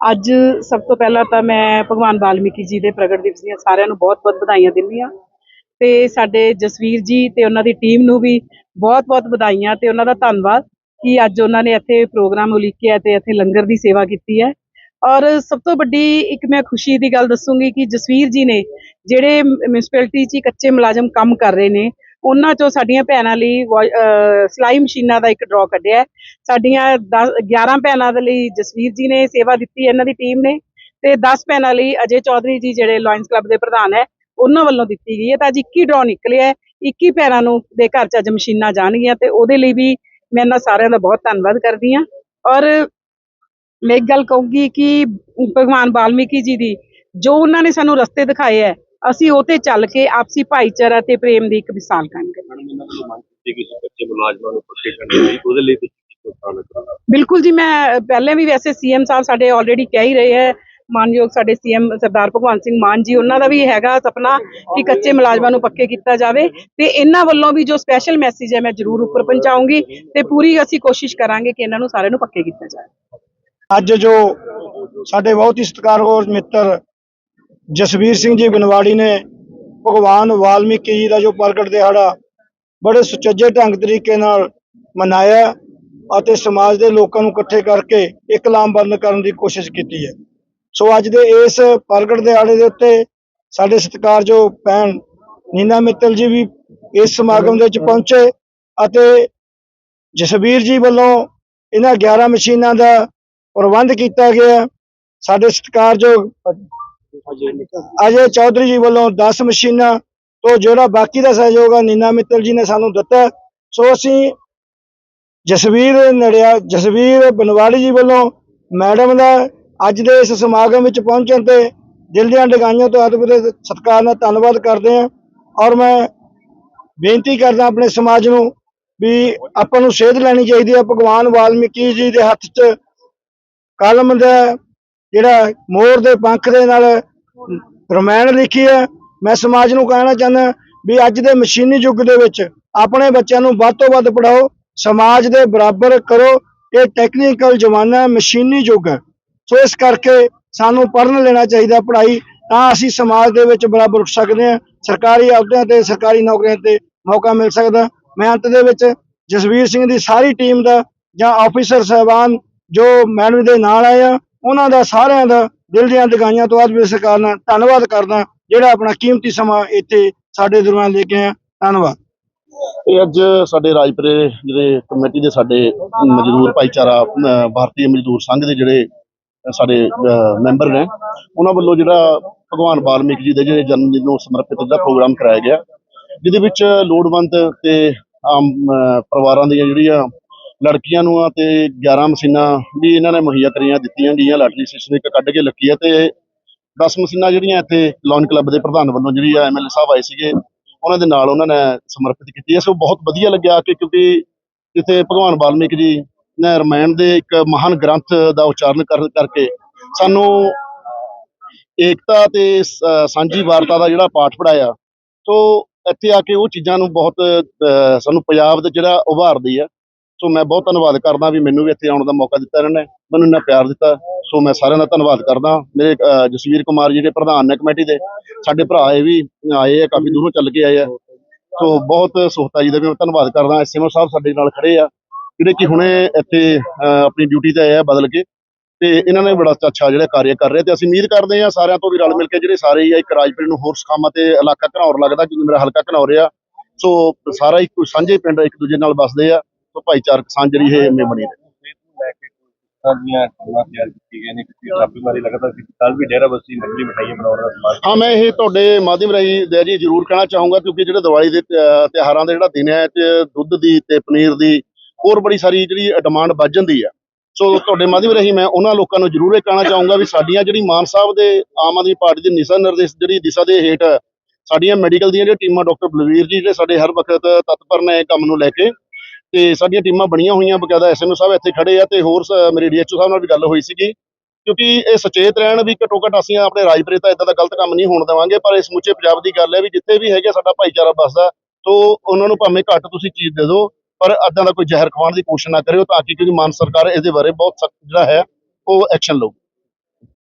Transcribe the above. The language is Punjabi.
ਅੱਜ ਸਭ ਤੋਂ ਪਹਿਲਾਂ ਤਾਂ ਮੈਂ ਭਗਵਾਨ ਵਾਲਮੀਕੀ ਜੀ ਦੇ ਪ੍ਰਗਟ ਦਿਵਸ ਦੀਆਂ ਸਾਰਿਆਂ ਨੂੰ ਬਹੁਤ-ਬਹੁਤ ਵਧਾਈਆਂ ਦਿੰਦੀ ਹਾਂ। ਤੇ ਸਾਡੇ ਜਸਵੀਰ ਜੀ ਤੇ ਉਹਨਾਂ ਦੀ ਟੀਮ ਨੂੰ ਵੀ ਬਹੁਤ-ਬਹੁਤ ਵਧਾਈਆਂ ਤੇ ਉਹਨਾਂ ਦਾ ਧੰਨਵਾਦ ਕਿ ਅੱਜ ਉਹਨਾਂ ਨੇ ਇੱਥੇ ਪ੍ਰੋਗਰਾਮ ਉਲੀਕਿਆ ਤੇ ਇੱਥੇ ਲੰਗਰ ਦੀ ਸੇਵਾ ਕੀਤੀ ਹੈ। ਔਰ ਸਭ ਤੋਂ ਵੱਡੀ ਇੱਕ ਮੈਂ ਖੁਸ਼ੀ ਦੀ ਗੱਲ ਦੱਸੂਗੀ ਕਿ ਜਸਵੀਰ ਜੀ ਨੇ ਜਿਹੜੇ ਮਿਊਨਿਸਪੈਲਿਟੀ 'ਚ ਹੀ ਕੱਚੇ ਮੁਲਾਜ਼ਮ ਕੰਮ ਕਰ ਰਹੇ ਨੇ ਉਹਨਾਂ ਚੋਂ ਸਾਡੀਆਂ ਭੈਣਾਂ ਲਈ ਵਾ- ਅਹ ਸਿਲਾਈ ਮਸ਼ੀਨਾਂ ਦਾ ਇੱਕ ਡਰਾਅ ਕੱਢਿਆ ਸਾਡੀਆਂ 10 11 ਭੈਣਾਂ ਦੇ ਲਈ ਜਸਵੀਰ ਜੀ ਨੇ ਸੇਵਾ ਦਿੱਤੀ ਇਹਨਾਂ ਦੀ ਟੀਮ ਨੇ। ਤੇ 10 ਭੈਣਾਂ ਲਈ ਅਜੇ ਚੌਧਰੀ ਜੀ ਜਿਹੜੇ ਲਾਇਨਸ ਕਲੱਬ ਦੇ ਪ੍ਰਧਾਨ ਹੈ, ਉਹਨਾਂ ਵੱਲੋਂ ਦਿੱਤੀ ਗਈ ਹੈ। ਤਾਂ ਅੱਜ 21 ਡਰਾਅ ਨਿਕਲਿਆ ਹੈ। 21 ਭੈਣਾਂ ਨੂੰ ਦੇ ਘਰ 'ਚ ਅੱਜ ਮਸ਼ੀਨਾਂ ਜਾਣਗੀਆਂ ਤੇ ਉਹਦੇ ਲਈ ਵੀ ਮੈਂ ਇਹਨਾਂ ਸਾਰਿਆਂ ਦਾ ਬਹੁਤ ਧੰਨਵਾਦ ਕਰਦੀ ਹਾਂ। ਔਰ ਮੈਂ ਇੱਕ ਗੱਲ ਕਹੂੰਗੀ ਕਿ ਭਗਵਾਨ ਵਾਲਮੀਕੀ ਜੀ ਦੀ ਜੋ ਉਹਨਾਂ ਨੇ ਸਾਨੂੰ ਰਸਤੇ ਦਿਖਾਏ ਹੈ ਅਸੀਂ ਉਹ ਤੇ ਚੱਲ ਕੇ ਆਪਸੀ ਭਾਈਚਾਰਾ ਤੇ ਪ੍ਰੇਮ ਦੀ ਇੱਕ ਮਿਸਾਲ ਕਾਇਮ ਕਰਾਂਗੇ। ਮੈਡਮ ਇਹਨਾਂ ਨੂੰ ਮੰਗ ਕੀਤੀ ਕਿ ਬੱਚੇ ਮੁਲਾਜ਼ਮਾਂ ਨੂੰ ਪੱਕੇ ਕਰਨ ਲਈ ਉਹਦੇ ਲਈ ਤੁਸੀਂ ਕੀ ਪ੍ਰੋਗਰਾਮ ਕਰਨਾ ਬਿਲਕੁਲ ਜੀ ਮੈਂ ਪਹਿਲੇ ਵੀ ਵੈਸੇ ਸੀਐਮ ਸਾਹਿਬ ਸਾਡੇ ਆਲਰੇਡੀ ਕਹਿ ਹੀ ਰਹੇ ਹੈ। ਮਾਨਯੋਗ ਸਾਡੇ ਸੀਐਮ ਸਰਦਾਰ ਭਗਵੰਤ ਸਿੰਘ ਮਾਨ ਜੀ ਉਹਨਾਂ ਦਾ ਵੀ ਹੈਗਾ ਸੁਪਨਾ ਕਿ ਕੱਚੇ ਮੁਲਾਜ਼ਮਾਂ ਨੂੰ ਪੱਕੇ ਕੀਤਾ ਜਾਵੇ। ਤੇ ਇਹਨਾਂ ਵੱਲੋਂ ਵੀ ਜੋ ਸਪੈਸ਼ਲ ਮੈਸੇਜ ਹੈ ਮੈਂ ਜ਼ਰੂਰ ਉੱਪਰ ਪਹੁੰਚਾਉਂਗੀ ਤੇ ਪੂਰੀ ਅਸੀਂ ਕੋਸ਼ਿਸ਼ ਕਰਾਂਗੇ ਕਿ ਇਹਨਾਂ ਨੂੰ ਸਾਰਿਆਂ ਨੂੰ ਪੱਕੇ ਕੀਤਾ ਜਾਵੇ। ਅੱਜ ਜੋ ਸਾਡੇ ਬਹੁਤ ਹੀ ਸਤਿਕਾਰਯੋਗ ਮਿੱਤਰ ਜਸਵੀਰ ਸਿੰਘ ਜੀ ਬਨਵਾੜੀ ਨੇ ਭਗਵਾਨ ਵਾਲਮੀਕੀ ਜੀ ਦਾ ਜੋ ਪ੍ਰਗਟ ਦਿਹਾੜਾ ਬੜੇ ਸੁਚੱਜੇ ਢੰਗ ਤਰੀਕੇ ਨਾਲ ਮਨਾਇਆ ਅਤੇ ਸਮਾਜ ਦੇ ਲੋਕਾਂ ਨੂੰ ਇਕੱਠੇ ਕਰਕੇ ਇੱਕ ਕਰਨ ਦੀ ਕੋਸ਼ਿਸ਼ ਕੀਤੀ ਹੈ। ਸੋ ਅੱਜ ਦੇ ਇਸ ਪ੍ਰਗਟ ਦਿਹਾੜੇ ਦੇ ਉੱਤੇ ਸਾਡੇ ਸਤਿਕਾਰਯੋਗ ਭੈਣ ਨੀਨਾ ਮਿੱਤਲ ਜੀ ਵੀ ਇਸ ਸਮਾਗਮ ਦੇ ਵਿੱਚ ਪਹੁੰਚੇ ਅਤੇ ਜਸਵੀਰ ਜੀ ਵੱਲੋਂ ਇਹਨਾਂ 11 ਮਸ਼ੀਨਾਂ ਦਾ ਪ੍ਰਬੰਧ ਕੀਤਾ ਗਿਆ। ਸਾਡੇ ਸਤਿਕਾਰਯੋਗ ਅਜੇ ਚੌਧਰੀ ਜੀ ਵੱਲੋਂ 10 ਮਸ਼ੀਨਾਂ ਤੋਂ ਜਿਹੜਾ ਬਾਕੀ ਦਾ ਸਹਿਯੋਗ ਆ, ਨੀਨਾ ਮਿੱਤਲ ਜੀ ਨੇ ਸਾਨੂੰ ਦਿੱਤਾ। ਸੋ ਅਸੀਂ ਜਸਵੀਰ ਨੜਿਆ, ਜਸਵੀਰ ਬਨਵਾਲੀ ਜੀ ਵੱਲੋਂ ਮੈਡਮ ਦਾ ਅੱਜ ਦੇ ਇਸ ਸਮਾਗਮ ਵਿੱਚ ਪਹੁੰਚਣ ਤੇ ਦਿਲ ਦੀਆਂ ਡਗਾਈਆਂ ਤੋਂ ਅਦਬ ਦੇ ਸਤਿਕਾਰ ਨਾਲ ਧੰਨਵਾਦ ਕਰਦੇ ਹਾਂ। ਔਰ ਮੈਂ ਬੇਨਤੀ ਕਰਦਾ ਆਪਣੇ ਸਮਾਜ ਨੂੰ ਵੀ ਆਪਾਂ ਨੂੰ ਸੇਧ ਲੈਣੀ ਚਾਹੀਦੀ ਹੈ ਭਗਵਾਨ ਵਾਲਮੀਕੀ ਜੀ ਦੇ ਹੱਥ 'ਚ ਕਲਮ ਦਾ ਜਿਹੜਾ ਮੋਰ ਦੇ ਪੰਖ ਦੇ ਨਾਲ ਰਮਾਇਣ ਲਿਖੀ ਹੈ ਮੈਂ ਸਮਾਜ ਨੂੰ ਕਹਿਣਾ ਚਾਹੁੰਦਾ ਵੀ ਅੱਜ ਦੇ ਮਸ਼ੀਨੀ ਯੁੱਗ ਦੇ ਵਿੱਚ ਆਪਣੇ ਬੱਚਿਆਂ ਨੂੰ ਵੱਧ ਤੋਂ ਵੱਧ ਪੜਾਓ ਸਮਾਜ ਦੇ ਬਰਾਬਰ ਕਰੋ ਇਹ ਟੈਕਨੀਕਲ ਜ਼ਮਾਨਾ ਹੈ, ਮਸ਼ੀਨੀ ਯੁੱਗ ਹੈ। ਸੋ ਇਸ ਕਰਕੇ ਸਾਨੂੰ ਪੜ੍ਹਨ ਲੈਣਾ ਚਾਹੀਦਾ ਪੜ੍ਹਾਈ ਤਾਂ ਅਸੀਂ ਸਮਾਜ ਦੇ ਵਿੱਚ ਬਰਾਬਰ ਉੱਠ ਸਕਦੇ ਹਾਂ ਸਰਕਾਰੀ ਅਹੁਦਿਆਂ ਤੇ ਸਰਕਾਰੀ ਨੌਕਰੀਆਂ ਤੇ ਮੌਕਾ ਮਿਲ ਸਕਦਾ ਮੈਂ ਅੰਤ ਦੇ ਵਿੱਚ ਜਸਵੀਰ ਸਿੰਘ ਦੀ ਸਾਰੀ ਟੀਮ ਦਾ ਜਾਂ ਆਫੀਸਰ ਸਾਹਿਬਾਨ ਜੋ ਮੈਡਮ ਦੇ ਨਾਲ ਆਏ ਆ ਉਹਨਾਂ ਦਾ ਸਾਰਿਆਂ ਦਾ ਦਿਲ ਦੀਆਂ ਦਗਾਈਆਂ ਤੋਂ ਅੱਜ ਵੀ ਸਰਕਾਰ ਨਾਲ ਧੰਨਵਾਦ ਕਰਦਾ ਜਿਹੜਾ ਆਪਣਾ ਕੀਮਤੀ ਸਮਾਂ ਇੱਥੇ ਸਾਡੇ ਦਰਮਿਆਨ ਲੈ ਕੇ ਆਇਆ। ਧੰਨਵਾਦ। ਇਹ ਅੱਜ ਸਾਡੇ ਰਾਜਪੁਰੇ ਜਿਹੜੇ ਕਮੇਟੀ ਦੇ ਸਾਡੇ ਮਜ਼ਦੂਰ ਭਾਈਚਾਰਾ, ਅਹ, ਭਾਰਤੀ ਮਜ਼ਦੂਰ ਸੰਘ ਦੇ ਜਿਹੜੇ ਸਾਡੇ, ਅਹ, ਮੈਂਬਰ ਨੇ, ਉਹਨਾਂ ਵੱਲੋਂ ਜਿਹੜਾ ਭਗਵਾਨ ਵਾਲਮੀਕ ਜੀ ਦੇ ਜਿਹੜੇ ਜਨਮ ਦਿਨ ਨੂੰ ਸਮਰਪਿਤ ਦਾ ਪ੍ਰੋਗਰਾਮ ਕਰਾਇਆ ਗਿਆ, ਜਿਹਦੇ ਵਿੱਚ ਲੋੜਵੰਦ ਤੇ ਆਮ ਪਰਿਵਾਰਾਂ ਦੀਆਂ ਜਿਹੜੀਆਂ ਲੜਕੀਆਂ ਨੂੰ ਆ ਤੇ 11 ਮਸ਼ੀਨਾਂ ਵੀ ਇਹਨਾਂ ਨੇ ਮੁਹੱਈਆ ਕਰੀਆਂ ਦਿੱਤੀਆਂ ਗਈਆਂ ਲਾਟਰੀ ਸਿਸਟਮ ਇੱਕ ਕੱਢ ਕੇ ਲੱਗੀ ਆ ਤੇ 10 ਮਸ਼ੀਨਾਂ ਜਿਹੜੀਆਂ ਇੱਥੇ ਲੋਨ ਕਲੱਬ ਦੇ ਪ੍ਰਧਾਨ ਵੱਲੋਂ ਜਿਹੜੀ ਆ ਐਮਐਲਏ ਸਾਹਿਬ ਆਏ ਸੀਗੇ ਉਹਨਾਂ ਦੇ ਨਾਲ ਉਹਨਾਂ ਨੇ ਸਮਰਪਿਤ ਕੀਤੀ ਹੈ ਸੋ ਬਹੁਤ ਵਧੀਆ ਲੱਗਿਆ ਕਿ ਕਿਉਂਕਿ ਜਿੱਥੇ ਭਗਵਾਨ ਵਾਲਮੀਕ ਜੀ ਨੇ ਰਮਾਇਣ ਦੇ ਇੱਕ ਮਹਾਨ ਗ੍ਰੰਥ ਦਾ ਉਚਾਰਨ ਕਰ ਕਰਕੇ ਸਾਨੂੰ ਏਕਤਾ ਤੇ ਸਾਂਝੀ ਵਾਰਤਾ ਦਾ ਜਿਹੜਾ ਪਾਠ ਪੜਾਇਆ ਸੋ ਇੱਥੇ ਆ ਕੇ ਉਹ ਚੀਜ਼ਾਂ ਨੂੰ ਬਹੁਤ ਅਹ, ਸਾਨੂੰ ਪੰਜਾਬ ਦੇ ਜਿਹੜਾ ਉਭਾਰਦੀ ਆ। ਸੋ ਮੈਂ ਬਹੁਤ ਧੰਨਵਾਦ ਕਰਦਾ ਵੀ ਮੈਨੂੰ ਵੀ ਇੱਥੇ ਆਉਣ ਦਾ ਮੌਕਾ ਦਿੱਤਾ ਇਹਨਾਂ ਨੇ। ਮੈਨੂੰ ਇੰਨਾ ਪਿਆਰ ਦਿੱਤਾ। ਸੋ ਮੈਂ ਸਾਰਿਆਂ ਦਾ ਧੰਨਵਾਦ ਕਰਦਾ। ਮੇਰੇ ਅਹ, ਜਸਵੀਰ ਕੁਮਾਰ ਜਿਹੜੇ ਪ੍ਰਧਾਨ ਨੇ ਕਮੇਟੀ ਦੇ। ਸਾਡੇ ਭਰਾ ਇਹ ਵੀ ਆਏ ਆ ਕਾਫੀ ਦੂਰੋਂ ਚੱਲ ਕੇ ਆਏ ਆ। ਸੋ ਬਹੁਤ ਸੁਖਤਾ ਜੀ ਦਾ ਵੀ ਮੈਂ ਧੰਨਵਾਦ ਕਰਦਾ। ਐਸਐਮਓ ਸਾਹਿਬ ਸਾਡੇ ਨਾਲ ਖੜੇ ਆ ਜਿਹੜੇ ਕਿ ਹੁਣੇ ਇੱਥੇ ਅਹ, ਆਪਣੀ ਡਿਊਟੀ ਤੇ ਆਏ ਆ ਬਦਲ ਕੇ। ਤੇ ਇਹਨਾਂ ਨੇ ਬੜਾ ਅੱਛਾ ਜਿਹੜਾ ਕਾਰਜ ਕਰ ਰਹੇ ਤੇ ਅਸੀਂ ਉਮੀਦ ਕਰਦੇ ਹਾਂ ਸਾਰਿਆਂ ਤੋਂ ਵੀ ਰਲ ਮਿਲ ਕੇ ਜਿਹੜੇ ਸਾਰੇ ਹੀ ਆ ਇੱਕ ਰਾਜਪੁਰ ਨੂੰ ਹੋਰ ਸਖਾਮਾ ਤੇ ਇਲਾਕਾ ਘਨੌਰ ਲੱਗਦਾ ਕਿਉਂਕਿ ਮੇਰਾ ਹਲਕਾ ਘਨੌਰ ਆ। ਸੋ ਸਾਰਾ ਇੱਕ ਸਾਂਝੇ ਪਿੰਡ ਇੱਕ ਦੂਜੇ ਨਾਲ ਵੱਸਦੇ ਆ। ਭਾਈਚਾਰਕ ਸਾਂਝ ਜਿਹੜੀ ਇਹ ਬਣਾਉਣ ਦਾ ਹਾਂ ਮੈਂ ਇਹ ਤੁਹਾਡੇ ਮਾਧਿਅਮ ਰਾਹੀਂ ਦਇਆ ਜੀ ਜ਼ਰੂਰ ਕਹਿਣਾ ਚਾਹੂੰਗਾ ਕਿਉਂਕਿ ਜਿਹੜੇ ਦੀਵਾਲੀ ਦੇ ਤਿ- ਤਿਉਹਾਰਾਂ ਦਾ ਜਿਹੜਾ ਦਿਨ ਹੈ ਤੇ ਦੁੱਧ ਦੀ ਤੇ ਪਨੀਰ ਦੀ ਹੋਰ ਬੜੀ ਸਾਰੀ ਜਿਹੜੀ ਡਿਮਾਂਡ ਵੱਧ ਜਾਂਦੀ ਆ ਸੋ ਤੁਹਾਡੇ ਮਾਧਿਅਮ ਰਾਹੀਂ ਮੈਂ ਉਹਨਾਂ ਲੋਕਾਂ ਨੂੰ ਜ਼ਰੂਰ ਇਹ ਕਹਿਣਾ ਚਾਹੂੰਗਾ ਵੀ ਸਾਡੀਆਂ ਜਿਹੜੀ ਮਾਨ ਸਾਹਿਬ ਦੇ ਆਮ ਆਦਮੀ ਪਾਰਟੀ ਦੇ ਨਿਸ਼ਾ ਨਿਰਦੇਸ਼ ਜਿਹੜੀ ਦਿਸ਼ਾ ਦੇ ਹੇਠ ਸਾਡੀਆਂ ਮੈਡੀਕਲ ਦੀਆਂ ਜਿਹੜੀਆਂ ਟੀਮਾਂ ਡਾਕਟਰ ਬਲਵੀਰ ਜੀ ਜਿਹੜੇ ਸਾਡੇ ਹਰ ਵਕਤ ਤਤਪਰ ਨੇ ਕੰਮ ਨੂੰ ਲੈ ਕੇ ਤੇ ਸਾਡੀਆਂ ਟੀਮਾਂ ਬਣੀਆਂ ਹੋਈਆਂ ਬਕਾਇਦਾ ਐਸਐਮਓ ਸਾਹਿਬ ਇੱਥੇ ਖੜੇ ਆ ਤੇ ਹੋਰ ਸ- ਮੇਰੇ ਡੀਐਚਓ ਸਾਹਿਬ ਨਾਲ ਵੀ ਗੱਲ ਹੋਈ ਸੀਗੀ। ਕਿਉਂਕਿ ਇਹ ਸਚੇਤ ਰਹਿਣ ਵੀ ਘੱਟੋ ਘੱਟ ਅਸੀਂ ਆਪਣੇ ਰਾਜਪੁਰੇ ਤਾਂ ਇਦਾਂ ਦਾ ਗਲਤ ਕੰਮ ਨਹੀਂ ਹੋਣ ਦੇਵਾਂਗੇ, ਪਰ ਇਹ ਸਮੁੱਚੇ ਪੰਜਾਬ ਦੀ ਗੱਲ ਹੈ ਵੀ ਜਿੱਥੇ ਵੀ ਹੈਗੇ ਸਾਡਾ ਭਾਈਚਾਰਾ ਬਸਦਾ ਤੋਂ ਉਹਨਾਂ ਨੂੰ ਭਾਵੇਂ ਘੱਟ ਤੁਸੀਂ ਚੀਜ਼ ਦੇ ਦਿਓ, ਪਰ ਅੱਦਾਂ ਦਾ ਕੋਈ ਜ਼ਹਿਰ ਖਵਾਉਣ ਦੀ ਕੋਸ਼ਿਸ਼ ਨਾ ਕਰਿਓ ਤਾਂ ਕਿ ਕਿਉਂਕਿ ਮਾਨ ਸਰਕਾਰ ਇਹਦੇ ਬਾਰੇ ਬਹੁਤ ਸਖਤ ਜਿਹੜਾ ਹੈ, ਉਹ ਐਕਸ਼ਨ ਲਓ